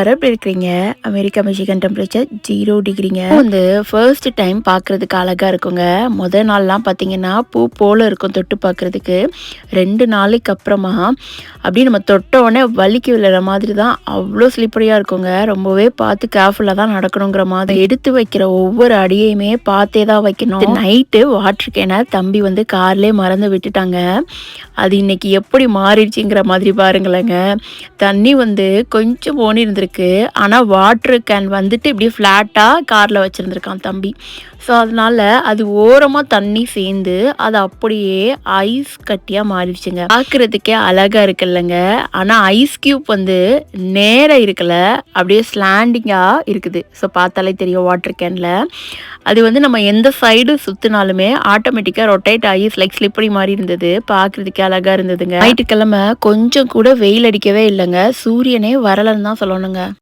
எப்படி இருக்கிறீங்க. America Michigan temperature zero டிகிரிங்க வந்து ஃபர்ஸ்ட் டைம் பார்க்கறதுக்கு அழகா இருக்குங்க. முத நாள்லாம் பார்த்தீங்கன்னா பூ போல இருக்கும் தொட்டு பார்க்கறதுக்கு. ரெண்டு நாளைக்கு அப்புறமா அப்படியே நம்ம தொட்ட உடனே வலிக்கு விழுற மாதிரி தான் அவ்வளோ ஸ்லிப்பரியாக இருக்குங்க. ரொம்பவே பார்த்து கேர்ஃபுல்லாக தான் நடக்கணுங்கிற மாதிரி எடுத்து வைக்கிற ஒவ்வொரு அடியையுமே பார்த்தே தான் வைக்கணும். நைட்டு வாட்டர் கேனை தம்பி வந்து கார்லேயே மறந்து விட்டுட்டாங்க. அது இன்னைக்கு எப்படி மாறிடுச்சுங்கிற மாதிரி பாருங்களேங்க. தண்ணி வந்து கொஞ்சம் போனி இருந்திருக்கு ஆனால் வாட்ரு கேன் வந்துட்டு இப்படி ஃப்ளாட்டாக காரில் வச்சுருந்துருக்கான் தம்பி. ஸோ அதனால அது ஓரமாக தண்ணி சேர்ந்து அது அப்படியே ஐஸ் கட்டியாக மாறிடுச்சுங்க. பார்க்குறதுக்கே அழகாக இருக்குல்லங்க. ஆனால் ஐஸ் க்யூப் வந்து நேராக இருக்கல. அப்படியே ஸ்லாண்டிங்காக இருக்குது. ஸோ பார்த்தாலே தெரியும் வாட்ரு கேனில் அது வந்து நம்ம எந்த சைடு சுற்றினாலுமே ஆட்டோமேட்டிக்காக ரொட்டேட் ஆகி லைக் ஸ்லிப்பரி மாதிரி இருந்தது. பார்க்குறதுக்கே அழகாக இருந்ததுங்க. ஞாயிற்றுக்கிழமை கொஞ்சம் கூட வெயில் அடிக்கவே இல்லைங்க. சூரியனே வரலன்னு தான் சொல்லணுங்க. சொல்கிறாங்க